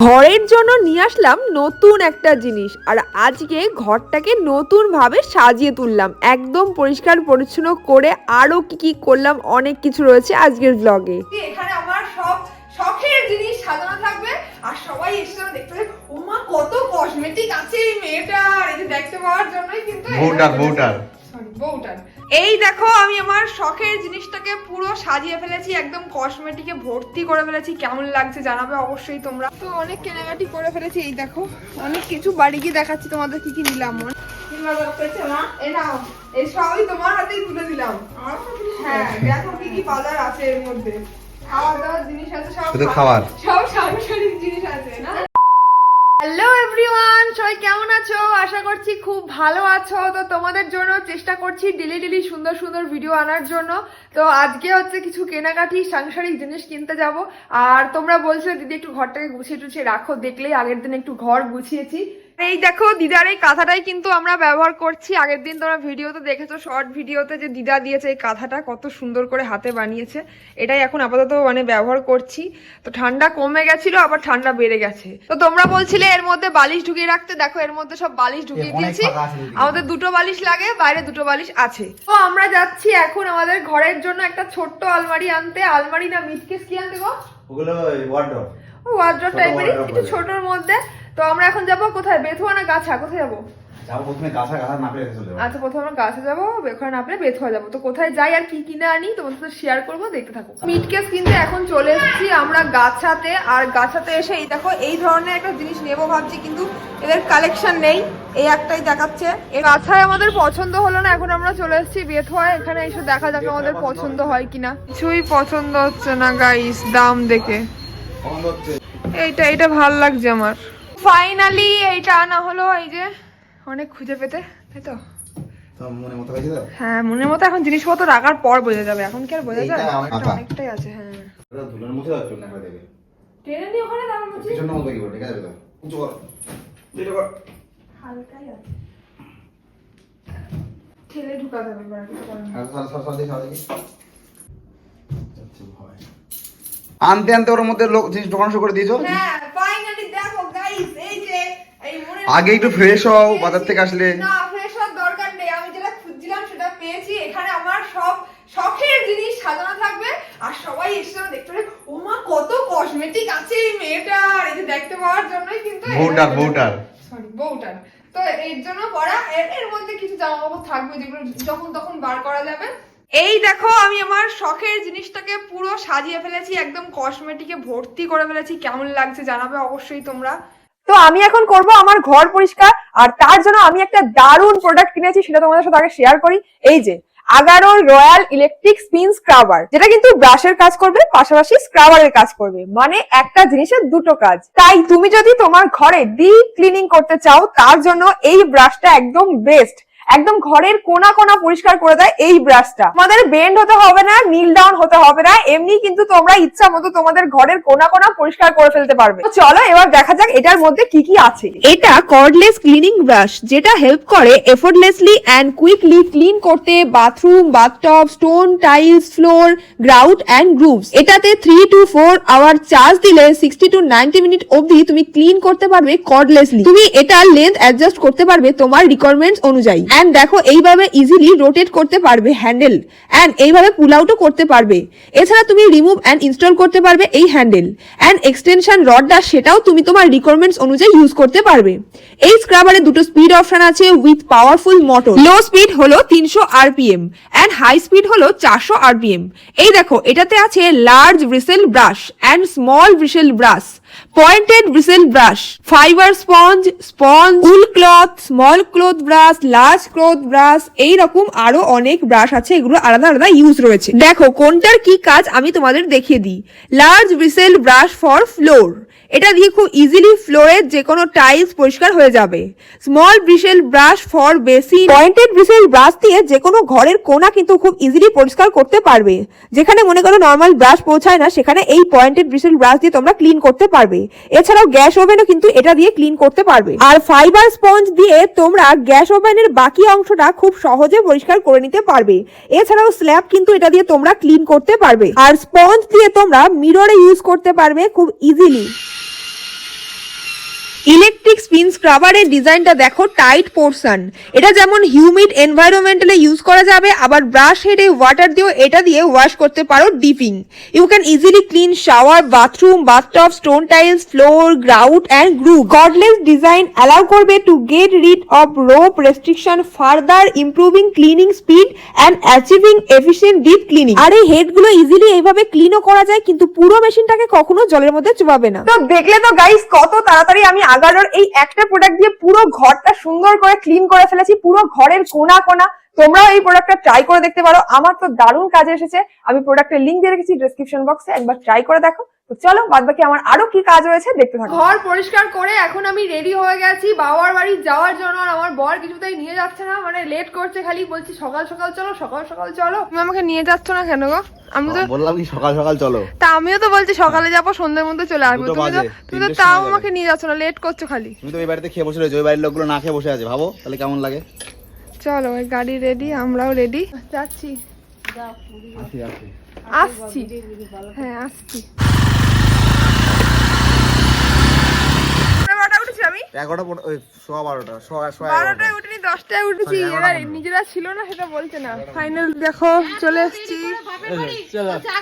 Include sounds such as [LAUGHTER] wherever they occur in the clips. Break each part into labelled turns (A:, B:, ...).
A: ঘরের জন্য নিয়ে আসলাম নতুন একটা জিনিস। আর আজকে ঘরটাকে নতুন ভাবে সাজিয়ে তুললাম। একদম পরিষ্কার পরিচ্ছন্ন করে আরও কি কি করলাম অনেক কিছু রয়েছে আজকের ব্লগে
B: এখানে আমার সব শখের জিনিস সাজানো থাকবে। আর সবাই এসে দেখতে ওমা কত কসমেটিক আছে এই মেয়েটার। এই দেখতে পাওয়ার জন্যই কিন্তু
C: বউটার
B: সরি বউটার এই দেখো আমি আমার শখের জিনিসটাকে পুরো সাজিয়ে ফেলেছি একদম কসমেটিকে ভর্তি করে ফেলেছি। কেমন লাগছে জানাবে অবশ্যই তোমরা। তো অনেক কেনাকাটি করে ফেলেছি এই দেখো। অনেক কিছু বাড়ি গিয়ে দেখাচ্ছি তোমাদের কি কি নিলাম? এই নাও এই সবই তোমার হাতেই তুলে দিলাম। হ্যাঁ দেখো কি কি বাজার আছে এর মধ্যে। খাওয়া দাওয়ার জিনিস আছে সব
C: শুধু
B: সব সাংসারিক জিনিস আছে না? হ্যালো এভরিওয়ান সবাই কেমন আছো? আশা করছি খুব ভালো আছো। তো তোমাদের জন্য চেষ্টা করছি ডেলি ডেলি সুন্দর সুন্দর ভিডিও আনার জন্য। তো আজকে হচ্ছে কিছু কেনাকাটি, সাংসারিক জিনিস কিনতে যাব। আর তোমরা বলছো, দিদি, একটু ঘরটাকে গুছিয়ে টুছিয়ে রাখো। দেখলেই আগের দিন একটু ঘর গুছিয়েছি। এই দেখো দিদার এই কাঁথাটাই কিন্তু আমরা ব্যবহার করছি। আগের দিন তোমরা ভিডিওতে দেখেছ শর্ট ভিডিওতে যে দিদা দিয়েছে এই কাঁথাটা কত সুন্দর করে হাতে বানিয়েছে। এটাই এখন আপাতত মানে ব্যবহার করছি। তো ঠান্ডা কমে গেছিল আবার ঠান্ডা বেড়ে গেছে। তো তোমরা বলছিলে এর মধ্যে বালিশ ঢুকিয়ে রাখতে। দেখো এর মধ্যে সব বালিশ ঢুকিয়ে দিয়েছি। আমাদের দুটো বালিশ লাগে বাইরে দুটো বালিশ আছে। তো আমরা যাচ্ছি এখন আমাদের ঘরের জন্য একটা ছোট্ট আলমারি আনতে। আলমারি না মিটকেস কি আনতে গো?
C: ওগুলো ওয়ার্ডর
B: ও ওয়ার্ড্রপ টাইপেরই একটু ছোটর মধ্যে। তো আমরা এখন যাব কোথায়? বেথুয়া না গাছা? কোথায় যাব?
C: যাব প্রথমে গাছা গাছা না পেরে চলে যাব।
B: আচ্ছা প্রথমে আমরা গাছে যাব ওখানে না পেলে বেথুয়া যাব। তো কোথায় যাই আর কি কিনে আনি তোমাদের সাথে শেয়ার করব দেখতে থাকো। মিটকেস কিনতে এখন চলে এসেছি আমরা গাছাতে। আর গাছাতে এসে এই দেখো এই ধরনের একটা জিনিস নেব ভাবছি কিন্তু এদের কালেকশন নেই। এই একটাই দেখাচ্ছে। এই গাছায় আমাদের পছন্দ হলো না এখন আমরা চলে এসেছি বেথুয়ায়। এখানে এসে দেখা যাক আমাদের পছন্দ হয় কিনা। কিছুই পছন্দ হচ্ছে না গাইস দাম দেখে। এইটা এটা ভালো লাগছে আমার। ফাইনালি এইটা আনা হলো এই যে অনেক খুঁজে পেতে তাই তো? হ্যাঁ মনের মতো এখন জিনিসপত্র রাখার পর বোঝা যাবে এখন কি আর বোঝা। অনেকটাই আছে হ্যাঁ। ঠেলে।
C: আনতে আনতে ওর মধ্যে লোক জিনিস ঢোকানো শুরু করে দিয়েছ?
B: হ্যাঁ ফাইনালি দেখো গাইস এই যে এই মনে
C: আগে একটু fresh হও, বাজার থেকে আসলে।
B: না ফ্রেশ হওয়ার দরকার নেই। আমি যেটা খুঁজছিলাম সেটা পেয়েছি। এখানে আমার সব শখের জিনিস সাজানো থাকবে। আর সবাই এসে দেখতে পাবে ওমা কত কসমেটিক আছে এই মেয়েটার। এই যে দেখতে পাওয়ার জন্যই কিন্তু
C: বউটার বউটার।
B: সরি বউটার। তো এর জন্য এর এর মধ্যে কিছু জামা কাপড় থাকবে যেগুলো যখন তখন বার করা যাবে। এই দেখো আমি আমার শখের জিনিসটাকে পুরো সাজিয়ে ফেলেছি। একদম কসমেটিকে ভর্তি করে ফেলেছি। কেমন লাগছে জানাবে অবশ্যই তোমরা। তো আমি এখন করব আমার ঘর পরিষ্কার, আর তার জন্য আমি একটা দারুণ প্রোডাক্ট কিনেছি সেটা তোমাদের সাথে আগে শেয়ার করি। এই যে আগারোর রয়্যাল ইলেকট্রিক স্পিন স্ক্রাবার যেটা কিন্তু ব্রাশের কাজ করবে, পাশাপাশি স্ক্রাবারের কাজ করবে। মানে একটা জিনিসের দুটো কাজ। তাই তুমি যদি তোমার ঘরে ডিপ ক্লিনিং করতে চাও, তার জন্য এই ব্রাশটা একদম বেস্ট একদম ঘরের কোনা কোনা পরিষ্কার করে দেয় এই ব্রাশটা তোমাদের বেন্ড হতে হবে না নীল ডাউন হতে হবে না, এমনি কিন্তু তোমরা ইচ্ছা মতো তোমাদের ঘরের কোনা কোনা পরিষ্কার করে ফেলতে পারবে। চলো এবার দেখা যাক এটার মধ্যে কি কি আছে।
A: এটা কর্ডলেস ক্লিনিং ব্রাশ যেটা হেল্প করে এফোর্টলেসলি অ্যান্ড কুইকলি ক্লিন করতে bathroom bathtub stone tiles floor grout and grooves এটাতে three to four hour charge দিলে সিক্সটি টু নাইনটি মিনিট অবধি তুমি ক্লিন করতে পারবে কর্ডলেসলি তুমি এটা লেন্থ অ্যাডজাস্ট করতে পারবে তোমার রিকোয়ারমেন্টস অনুযায়ী। অ্যান্ড দেখো, এইভাবে ইজিলি রোটেট করতে পারবে হ্যান্ডেল অ্যান্ড এইভাবে পুল আউটও করতে পারবে। এছাড়া তুমি রিমুভ অ্যান্ড ইনস্টল করতে পারবে এই হ্যান্ডেল অ্যান্ড এক্সটেনশন রডটা সেটাও তুমি তোমার রিকোয়ারমেন্টস অনুযায়ী ইউজ করতে পারবে। এই স্ক্রাবারে দুটো স্পিড অপশন আছে with powerful motor low speed হলো তিনশো আরপিএম অ্যান্ড হাই স্পিড হলো চারশো আরপিএম এই দেখো, এটাতে আছে large bristle brush and small bristle brush pointed bristle brush fibre sponge sponge wool cloth small cloth brush large cloth brush এই রকম আরও অনেক ব্রাশ আছে, এগুলো আলাদা আলাদা ইউজ রয়েছে। দেখো, কোনটার কি কাজ আমি তোমাদের দেখিয়ে দিই। Large bristle brush for floor এটা দিয়ে খুব ইজিলি ফ্লোরের যে কোনো টাইলস পরিষ্কার হয়ে যাবে। Small bristle brush for basin pointed bristle brush দিয়ে যে কোনো ঘরের কোনা কিন্তু খুব ইজিলি পরিষ্কার করতে পারবে। যেখানে মনে করো নর্মাল ব্রাশ পৌঁছায় না, সেখানে এই পয়েন্টেড ব্রিসেল ব্রাশ দিয়ে তোমরা ক্লিন করতে পারবে। এছাড়াও গ্যাস ওভেনও কিন্তু এটা দিয়ে ক্লিন করতে পারবে। আর ফাইবার স্পঞ্জ দিয়ে তোমরা গ্যাস ওভেনের বাকি অংশটা খুব সহজে পরিষ্কার করে নিতে পারবে। এছাড়াও স্ল্যাব কিন্তু এটা দিয়ে তোমরা ক্লিন করতে পারবে। আর স্পঞ্জ দিয়ে তোমরা মিররে ইউজ করতে পারবে খুব ইজিলি ইলেকট্রিক স্পিন স্ক্রাবারের ডিজাইনটা দেখো টাইট পোর্শন। এটা যেমন হিউমিড এনভায়রনমেন্টালে ইউজ করা যাবে, আবার ব্রাশ হেডে ওয়াটার দিয়েও এটা দিয়ে ওয়াশ করতে পারো dipping. You can easily clean shower bathroom bathtub stone tiles floor grout and groove cordless design allow করবে to get rid of rope restriction further improving cleaning speed and achieving efficient deep cleaning আর এই হেডগুলো easily এইভাবে ক্লিনও করা যায়, কিন্তু পুরো মেশিনটাকে কখনো জলের মধ্যে চুবাবে না। তো দেখলে তো গাইস কত তাড়াতাড়ি আমি আগানোর এই একটা প্রোডাক্ট দিয়ে পুরো ঘরটা সুন্দর করে ক্লিন করে ফেলেছি, পুরো ঘরের কোনা কোনা। তোমরাও এই প্রোডাক্টটা ট্রাই করে দেখতে পারো। আমার তো দারুণ কাজে এসেছে। আমি প্রোডাক্টের লিঙ্ক দিয়ে রেখেছি ডিসক্রিপশন বক্সে একবার ট্রাই করে দেখো। তো চলো বাদ বাকি আমার আরও কি কাজ রয়েছে দেখতে থাকো।
B: ঘর পরিষ্কার করে এখন আমি রেডি হয়ে গেছি। বাবার বাড়ি যাওয়ার জন্য আর আমার বর কিছুতেই নিয়ে যাচ্ছে না মানে লেট করছে খালি বলছি সকাল সকাল চলো সকাল সকাল চলো। তুমি আমাকে নিয়ে যাচ্ছ না কেন গো? আমি তো
C: বললাম কি সকাল সকাল চলো।
B: তা আমিও তো বলছি সকালে যাব সন্ধ্যের মধ্যে চলে আসব। তুমি তো তুমি তো তাও আমাকে নিয়ে যাচ্ছ না লেট করছ খালি।
C: তুমি তো এই বাড়িতে খেয়ে বসে রয়েছো ওই বাড়ির লোকগুলো না খেয়ে বসে আছে ভাবো তাহলে কেমন লাগে?
B: চলো ওই গাড়ি রেডি আমরাও রেডি যাচ্ছি।
C: আসি আসি।
B: আসছি। হ্যাঁ আসছি বারোটা উঠেছি আমি
C: এগারোটা পর- ওই সোয়া বারোটা সোয়া সোয়া
B: বারোটায় উঠিনি দশটায় উঠেছি। এবার নিজেরা ছিল না সেটা বলছে না। ফাইনাল দেখো চলে এসেছি।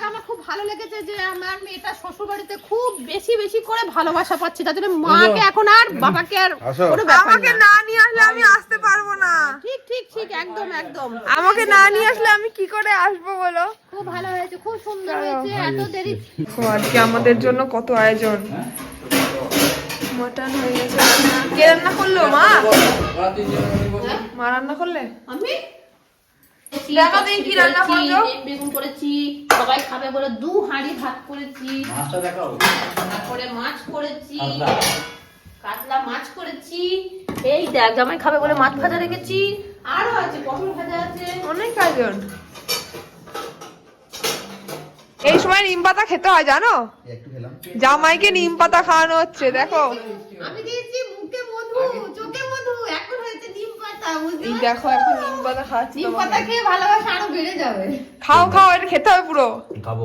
D: আমার খুব ভালো লেগেছে যে আমার মেয়েটা শ্বশুর বাড়িতে খুব বেশি বেশি করে ভালোবাসা পাচ্ছে। তার জন্য মাকে এখন আর বাবাকে আর কোনো
B: আমাকে
D: না।
B: না নিয়ে আসলে আমি আসতে পারব না।
D: ঠিক ঠিক ঠিক একদম একদম।
B: আমাকে না নিয়ে আসলে আমি কি করে আসব বলো?
D: খুব ভালো হয়েছে খুব সুন্দর হয়েছে এত দেরি।
B: আজকে আমাদের জন্য কত আয়োজন। মটন হয়ে গেছে। কে রান্না করল মা? মা রান্না করলে?
D: আমি?
B: দেখো দেখি কি রান্না
D: করেছি, বেগুন করেছি সবাই খাবে বলে দু হাঁড়ি ভাত করেছি।
C: মাছটা দেখাও।
D: তারপরে মাছ করেছি কাতলা মাছ করেছি। এই দেখ জামাই খাবে বলে মাছ ভাজা রেখেছি। আরও আছে পটল ভাজা আছে।
B: অনেক আয়োজন। এই সময় নিম পাতা খেতে হয় জানো? জামাইকে নিম পাতা খাওয়ানো হচ্ছে দেখো। দেখো এখন নিম পাতা খাচ্ছি
D: ডিম পাতা খেয়ে ভালোবাসা আরও বেড়ে যাবে।
B: খাও খাও এটা খেতে হবে পুরো।
C: খাব।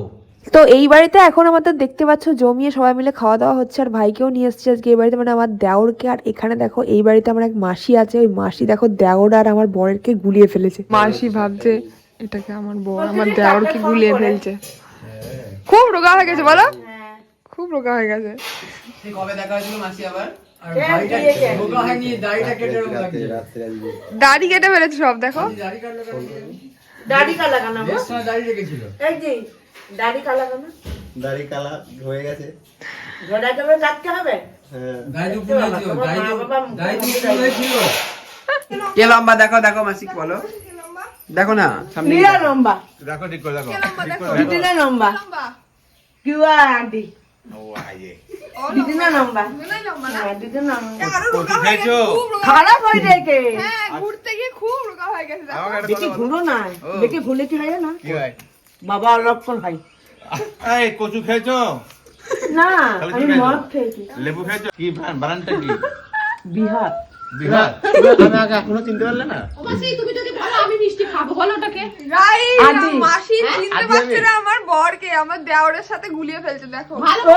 A: তো এই বাড়িতে এখন আমাদের দেখতে পাচ্ছ জমিয়ে সবাই মিলে খাওয়া দাওয়া হচ্ছে আর ভাইকেও নিয়ে এসেছে আজকে। এই বাড়িতে মানে আমার দেওরকে আর এখানে দেখো এই বাড়িতে আমার এক মাসি আছে। ওই মাসি দেখো দেওর আর আমার বরেরকে গুলিয়ে ফেলেছে।
B: মাসি ভাবছে এটাকে আমার বর আমার দেওরকে গুলিয়ে ফেলছে। খুব রোগা হয়ে গেছে বলো। খুব রোগা হয়ে গেছে।
E: কবে দেখা হয়েছিল মাসি আবার? আর দাড়িটা রোগা হয়নি দাড়িটা কেটে রোগ লাগছে
C: রাত্রে আজকে।
B: দাড়ি কেটে ফেলেছে সব দেখো।
E: দাড়ি
F: কালা কেন?
E: দাড়ি রেখেছিল।
F: এই যে দাড়ি কেন?
C: দাড়ি হয়ে গেছে।
F: কাটতে হবে।
C: হ্যাঁ।
E: কে লম্বা? দেখো দেখো মাসি বলো। দেখো না সামনে
F: লম্বা।
C: দেখো ঠিক করে দেখো।
F: লম্বা কিউয়া আন্টি হ্যাঁ
B: হয়ে
F: খারাপ হয়ে
B: হ্যাঁ ঘুরতে গিয়ে খুব রোগা হয়ে গেছে
F: বেশি ঘুরো না। বেশি ভুলে কি হয় না? বাবা অলক্ষণ হয়।
G: এই কচু খেয়েছো?
F: না আমি মদ খেয়েছি।
G: লেবু খেয়েছো? কি
F: বিহার।
G: বিহার?
C: আমি আগে এখনও চিনতে পারলে না?
D: তুমি আমি মিষ্টি খাব বলো ওটাকে।
B: মাসি চিনতে পারছে না আমার বরকে আমার দেওরের সাথে গুলিয়ে ফেলছে দেখো।
D: ভালো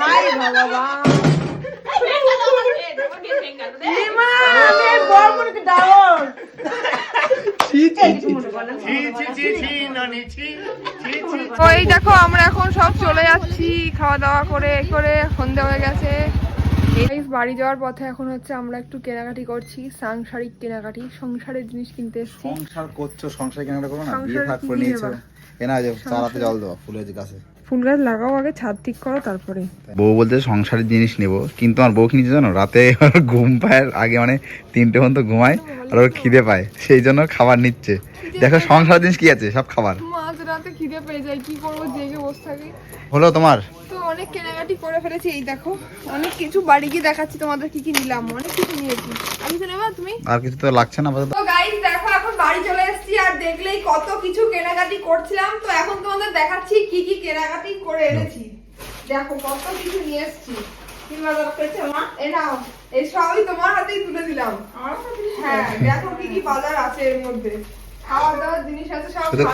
F: হাই ভগবান
B: ওই দেখো আমরা এখন সব চলে যাচ্ছি খাওয়া দাওয়া করে করে সন্ধে হয়ে গেছে। বাড়ি যাওয়ার পথে এখন হচ্ছে আমরা একটু কেনাকাটি করছি সাংসারিক কেনাকাটি সংসারের জিনিস কিনতে এসেছি।
C: সংসার করছ সংসার কেনাটা করো না? বিয়ে
B: কি
C: করে নিয়েছো।
B: নেবা?
C: এ না যে চারাতে জল দেওয়া ফুলের গাছে।
B: ফুল গাছ লাগাও আগে ছাদ ঠিক করো তারপরে।
C: বউ বলতে সংসারের জিনিস নেব কিন্তু আমার বউ কি নিচে জানো? রাতে ঘুম পায় আগে মানে তিনটে পর্যন্ত ঘুমায় আর ওর খিদে পায় সেই জন্য খাবার নিচ্ছে। দেখো সংসার জিনিস কি আছে? সব খাবার।
B: রাতে খিদে পেয়ে যায় কি করব জেগে বসে থাকি।
C: হলো তোমার?
B: তো অনেক কেনাকাটি করে ফেলেছি এই দেখো। অনেক কিছু বাড়ি গিয়ে দেখাচ্ছি তোমাদের কি কি নিলাম অনেক কিছু নিয়েছি। আমি তো নেবা তুমি?
C: আর কিছু তো লাগছে না
B: তো গাইস দেখো এখন বাড়ি চলে এসেছি আর দেখলেই কত কিছু কেনাকাটি করছিলাম। তো এখন তোমাদের দেখাচ্ছি কি কি কেনাকাটি করে এনেছি। দেখো কত কিছু নিয়ে এসেছি। এই সবই তোমার হাতেই তুলে দিলাম। হ্যাঁ দেখো কি কি বাজার আছে এর মধ্যে।
C: শুধু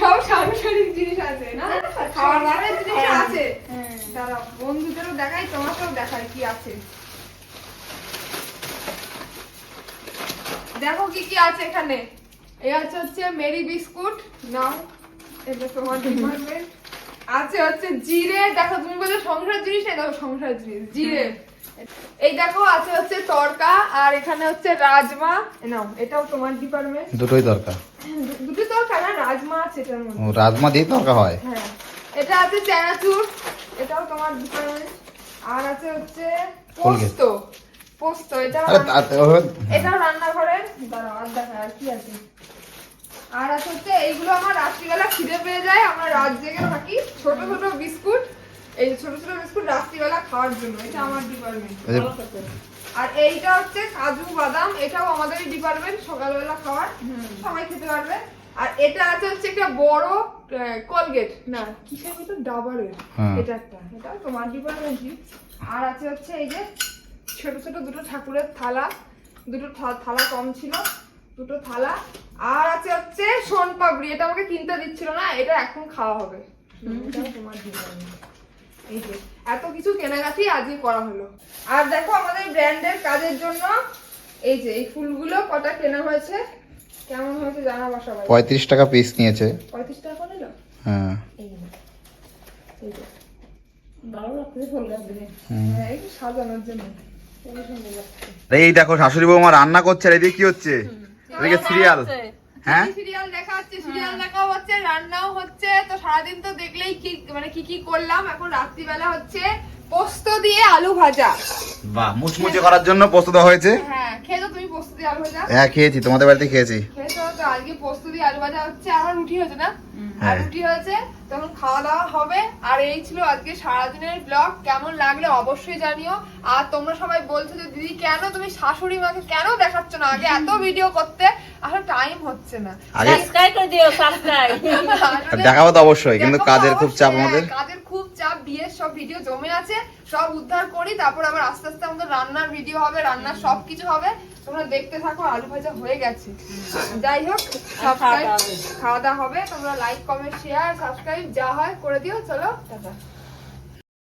B: সব সাংসারিক জিনিস আছে না? হ্যাঁ, হ্যাঁ, খাওয়ার দাওয়ার জিনিস আছে। হ্যাঁ। বন্ধুদেরও দেখাই তোমাকেও দেখাই কি আছে। দেখো কি কি আছে এখানে। এই আছে হচ্ছে মেরি বিস্কুট নাও এটা তোমার ডিপার্টমেন্ট আছে হচ্ছে জিরে দেখো তুমি বলে সংসার জিনিস দেখো সংসার জিনিস জিরে। এই দেখো আছে হচ্ছে তরকা আর এখানে হচ্ছে রাজমা। নাও এটাও তোমার ডিপার্টমেন্ট
C: দুটোই
B: দুটো তরকা না রাজমা আছে এটার মধ্যে।
C: রাজমা দিয়ে তরকা হয়?
B: হ্যাঁ এটা আছে চানাচুর এটাও তোমার ডিপার্টমেন্ট আর আছে হচ্ছে পোস্ত পোস্ত এটা এটাও রান্নাঘরের দাঁড়াও আর দেখা আর কি আছে। আর আছে হচ্ছে এইগুলো আমার রাত্রিবেলা খিদে পেয়ে যায় আমরা রাত জেগে থাকি। ছোট ছোট বিস্কুট এই ছোট ছোট বিস্কুট রাত্রিবেলা খাওয়ার জন্য এটা আমার ডিপার্টমেন্ট আর এইটা হচ্ছে কাজু বাদাম এটাও আমাদেরই ডিপার্টমেন্ট সকালবেলা খাওয়ার সবাই খেতে পারবে। আর এটা আছে হচ্ছে একটা বড় কলগেট না কিসের ভিতর ডাবারের
C: হ্যাঁ।
B: এটা একটা এটা তোমার ডিপার্টমেন্টই আর আছে হচ্ছে এই যে ছোট ছোট দুটো ঠাকুরের থালা। দুটো থালা কম ছিল দুটো থালা। আর আছে হচ্ছে সোন পাপড়ি এটা আমাকে কিনতে দিচ্ছিল না এটা এখন খাওয়া হবে। তোমার ডিপার্টমেন্ট এই যে এত কিছু কেনাকাটি আজকে করা হলো। আর দেখো আমাদের ব্র্যান্ডের কাজের জন্য এই যে এই ফুলগুলো কটা কেনা হয়েছে? কেমন হয়েছে জানাব সবাই।
C: পঁয়ত্রিশ টাকা পিস নিয়েছে।
B: পঁয়ত্রিশ টাকা করে নিল?
C: হ্যাঁ।
B: এই যে, হ্যাঁ।
C: এই দেখো শাশুড়ি বৌমা রান্না করছে আর এদিকে কি হচ্ছে? এদিকে সিরিয়াল হ্যাঁ?
B: সিরিয়াল দেখা হচ্ছে সিরিয়াল দেখাও হচ্ছে রান্নাও হচ্ছে। তো সারাদিন তো দেখলেই কি মানে কি কি করলাম এখন রাত্রিবেলা হচ্ছে পোস্ত দিয়ে আলু ভাজা।
C: বাহ মুচমুচে করার জন্য পোস্ত দেওয়া হয়েছে?
B: হ্যাঁ খেয়েছো তুমি পোস্ত দিয়ে আলু ভাজা।
C: হ্যাঁ খেয়েছি তোমাদের বাড়িতে খেয়েছি।
B: খেয়েছো তো আজকে পোস্ত দিয়ে আলু ভাজা হচ্ছে আর রুটি হয়েছে না? আর
C: হ্যাঁ।
B: রুটি হয়েছে তখন খাওয়া দাওয়া হবে। আর এই ছিল আজকে সারাদিনের ব্লগ কেমন লাগলে অবশ্যই জানিও। আর তোমরা সবাই বলছো যে দিদি কেন তুমি শাশুড়ি মাকে কেন দেখাচ্ছ না? আগে এত ভিডিও করতে। আসলে টাইম হচ্ছে না।
F: সাবস্ক্রাইব করে দিও সাবস্ক্রাইব [LAUGHS] [LAUGHS]
C: দেখাবো তো অবশ্যই কিন্তু কাজের খুব চাপ আমাদের
B: হ্যাঁ, কাজের খুব চাপ বিয়ের সব ভিডিও জমে আছে সব উদ্ধার করি তারপর আবার আস্তে আস্তে আমাদের রান্নার ভিডিও হবে রান্নার সব কিছু হবে। তোমরা দেখতে থাকো আলু ভাজা হয়ে গেছে। যাই হোক সাবস্ক্রাইব খাওয়া দাওয়া হবে। তোমরা লাইক কমেন্ট শেয়ার সাবস্ক্রাইব যা হয় করে দিও চলো টাটা।